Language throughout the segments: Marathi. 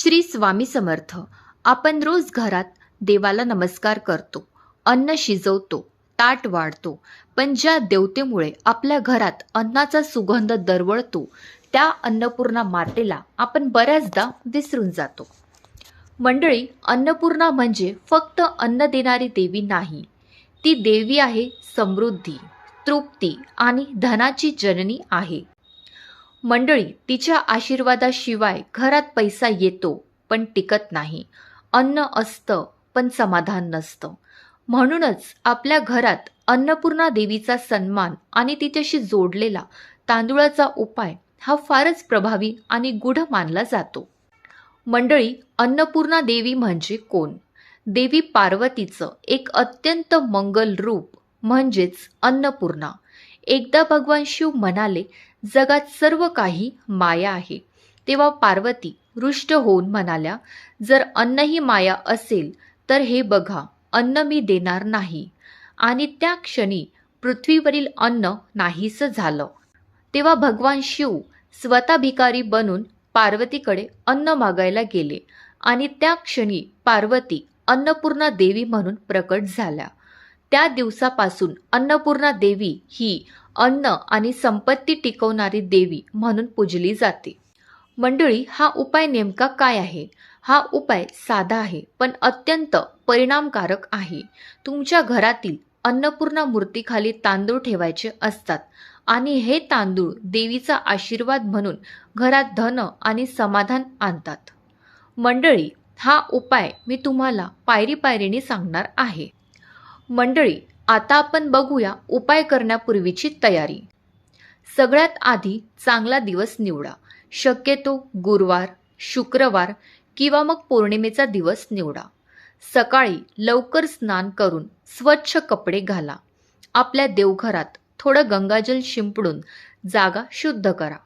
श्री स्वामी समर्थ. आपण रोज घरात देवाला नमस्कार करतो अन्न शिजवतो ताट वाढतो पण ज्या देवतेमुळे आपल्या घरात अन्नाचा सुगंध दरवळतो त्या अन्नपूर्णा मातेला आपण बऱ्याचदा विसरून जातो. मंडळी अन्नपूर्णा म्हणजे फक्त अन्न देणारी देवी नाही. ती देवी आहे समृद्धी तृप्ती आणि धनाची जननी आहे. मंडळी तिच्या आशीर्वादाशिवाय घरात पैसा येतो पण टिकत नाही. अन्न असतं पण समाधान नसतं. म्हणूनच आपल्या घरात अन्नपूर्णा देवीचा सन्मान आणि तिच्याशी जोडलेला तांदुळाचा उपाय हा फारच प्रभावी आणि गूढ मानला जातो. मंडळी अन्नपूर्णा देवी म्हणजे कोण? देवी पार्वतीचं एक अत्यंत मंगल रूप म्हणजेच अन्नपूर्णा. एकदा भगवान शिव म्हणाले जगात सर्व काही माया आहे. तेव्हा पार्वती रुष्ट होऊन म्हणाल्या जर अन्न ही माया असेल तर हे बघा अन्न मी देणार नाही. आणि त्या क्षणी पृथ्वीवरील अन्न नाहीसं झालं. तेव्हा भगवान शिव स्वतः भिकारी बनून पार्वतीकडे अन्न मागायला गेले. आणि त्या क्षणी पार्वती अन्नपूर्णा देवी म्हणून प्रकट झाल्या. त्या दिवसापासून अन्नपूर्णा देवी ही अन्न आणि संपत्ती टिकवणारी देवी म्हणून पूजली जाते. मंडळी हा उपाय नेमका काय आहे? हा उपाय साधा आहे पण अत्यंत परिणामकारक आहे. तुमच्या घरातील अन्नपूर्णा मूर्तीखाली तांदूळ ठेवायचे असतात आणि हे तांदूळ देवीचा आशीर्वाद म्हणून घरात धन आणि समाधान आणतात. मंडळी हा उपाय मी तुम्हाला पायरी पायरीने सांगणार आहे. मंडळी आता आपण बघूया उपाय करण्यापूर्वीची तयारी. सगळ्यात आधी चांगला दिवस निवडा. शक्यतो गुरुवार शुक्रवार किंवा मग पौर्णिमेचा दिवस निवडा. सकाळी लवकर स्नान करून स्वच्छ कपडे घाला. आपल्या देवघरात थोडं गंगाजल शिंपडून जागा शुद्ध करा.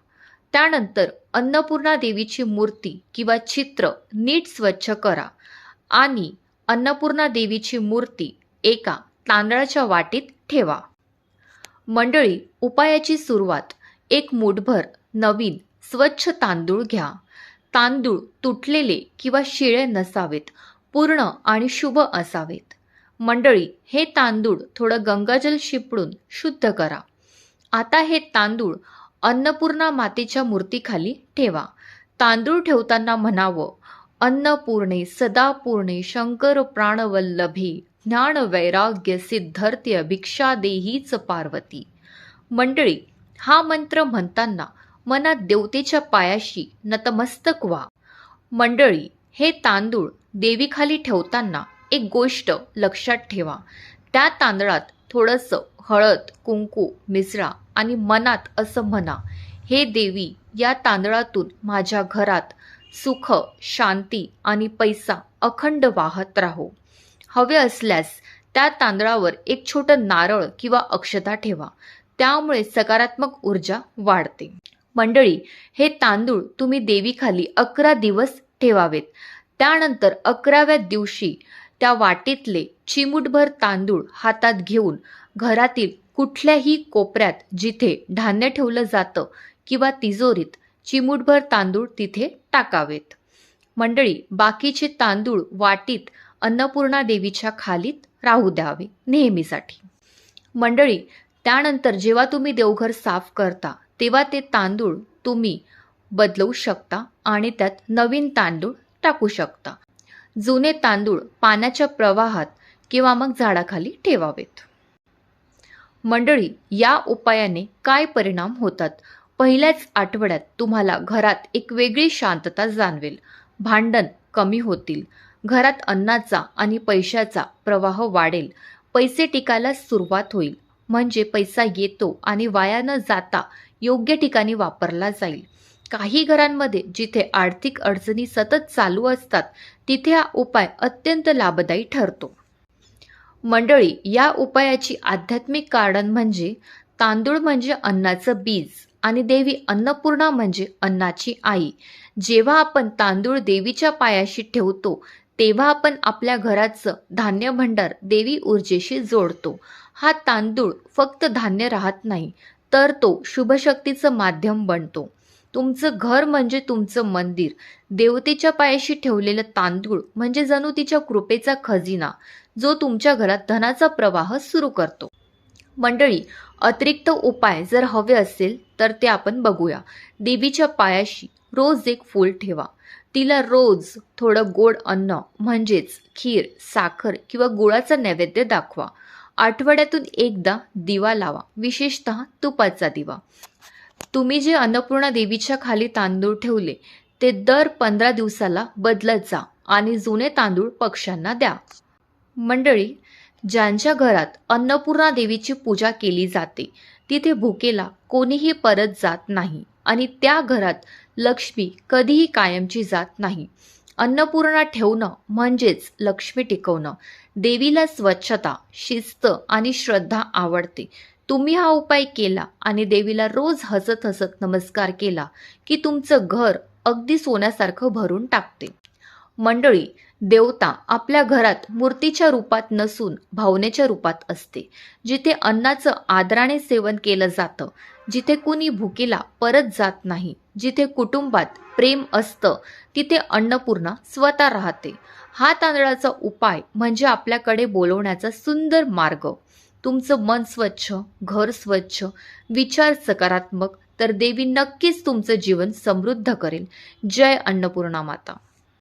त्यानंतर अन्नपूर्णा देवीची मूर्ती किंवा चित्र नीट स्वच्छ करा आणि अन्नपूर्णा देवीची मूर्ती एका तांदळाच्या वाटीत ठेवा. मंडळी उपायाची सुरुवात. एक मूठभर नवीन स्वच्छ तांदूळ घ्या. तांदूळ तुटलेले किंवा शिळे नसावेत पूर्ण आणि शुभ असावेत. मंडळी हे तांदूळ थोडं गंगाजल शिपडून शुद्ध करा. आता हे तांदूळ अन्नपूर्णा मातेच्या मूर्तीखाली ठेवा. तांदूळ ठेवताना म्हणावं अन्नपूर्णे सदापूर्णे शंकर प्राणवल्लभे ज्ञान वैराग्य सिद्धर्थ्य भिक्षा देहीच पार्वती. मंडळी हा मंत्र म्हणताना मनात देवतेच्या पायाशी नतमस्तक व्हा. मंडळी हे तांदूळ देवीखाली ठेवताना एक गोष्ट लक्षात ठेवा. त्या तांदळात थोडंसं हळद कुंकू मिसळा आणि मनात असं म्हणा हे देवी या तांदळातून माझ्या घरात सुख शांती आणि पैसा अखंड वाहत राहो. हवे असल्यास त्या तांदळावर एक छोटं नारळ किंवा अक्षता ठेवा. त्यामुळे सकारात्मक ऊर्जा वाढते. मंडळी हे तांदूळ तुम्ही देवीखाली अकरा दिवस ठेवावेत. त्यानंतर अकराव्या दिवशी त्या वाटीतले चिमूटभर तांदूळ हातात घेऊन घरातील कुठल्याही कोपऱ्यात जिथे धान्य ठेवलं जातं किंवा तिजोरीत चिमूटभर तांदूळ तिथे टाकावेत. मंडळी बाकीचे तांदूळ वाटीत अन्नपूर्णा देवीच्या खालीत राहू द्यावे नेहमीसाठी. मंडळी त्यानंतर जेव्हा तुम्ही देवघर साफ करता तेव्हा ते तांदूळ तुम्ही बदलवू शकता आणि त्यात नवीन तांदूळ टाकू शकता. जुने तांदूळ पाण्याच्या प्रवाहात किंवा मग झाडाखाली ठेवावेत. मंडळी या उपायाने काय परिणाम होतात? पहिल्याच आठवड्यात तुम्हाला घरात एक वेगळी शांतता जाणवेल. भांडण कमी होतील. घरात अन्नाचा आणि पैशाचा प्रवाह वाढेल. पैसे टिकायला सुरुवात होईल. म्हणजे पैसा येतो आणि वाया न जाता योग्य ठिकाणी वापरला जाईल. काही घरांमध्ये जिथे आर्थिक अडचणी सतत चालू असतात तिथे हा उपाय अत्यंत लाभदायी ठरतो. मंडळी या उपायाची आध्यात्मिक कारण म्हणजे तांदूळ म्हणजे अन्नाचं बीज आणि देवी अन्नपूर्णा म्हणजे अन्नाची आई. जेव्हा आपण तांदूळ देवीच्या पायाशी ठेवतो तेव्हा आपण आपल्या घराचं धान्य भंडार देवी ऊर्जेशी जोडतो. हा तांदूळ फक्त धान्य राहत नाही तर तो शुभशक्तीचं माध्यम बनतो. तुमचं घर म्हणजे तुमचं मंदिर. देवतेच्या पायाशी ठेवलेलं तांदूळ म्हणजे जणू तिच्या कृपेचा खजिना जो तुमच्या घरात धनाचा प्रवाह सुरू करतो. मंडळी अतिरिक्त उपाय जर हवे असेल तर ते आपण बघूया. देवीच्या पायाशी रोज एक फूल ठेवा. तिला रोज थोडं गोड अन्न म्हणजेच खीर साखर किंवा गुळाचा नैवेद्य दाखवा. आठवड्यातून एकदा दिवा लावा विशेषतः तुपाचा दिवा. तुम्ही जे अन्नपूर्णा देवीच्या खाली तांदूळ ठेवले ते दर पंधरा दिवसाला बदलत जा आणि जुने तांदूळ पक्ष्यांना द्या. मंडळी ज्यांच्या घरात अन्नपूर्णा देवीची पूजा केली जाते तिथे भुकेला कोणीही परत जात नाही. आणि त्या घरात लक्ष्मी कधीही कायमची जात नाही. अन्नपूर्णा ठेवणं म्हणजेच लक्ष्मी टिकवणं. देवीला स्वच्छता शिस्त आणि श्रद्धा आवडते. तुम्ही हा उपाय केला आणि देवीला रोज हसत हसत नमस्कार केला की तुमचं घर अगदी सोन्यासारखं भरून टाकते. मंडळी देवता आपल्या घरात मूर्तीच्या रूपात नसून भावनेच्या रूपात असते. जिथे अन्नाचं आदराने सेवन केलं जातं जिथे कुणी भुकेला परत जात नाही जिथे कुटुंबात प्रेम असतं तिथे अन्नपूर्णा स्वतः राहते. हा तांदळाचा उपाय म्हणजे आपल्याकडे बोलवण्याचा सुंदर मार्ग. तुमचं मन स्वच्छ घर स्वच्छ विचार सकारात्मक तर देवी नक्कीच तुमचं जीवन समृद्ध करेल. जय अन्नपूर्णा माता.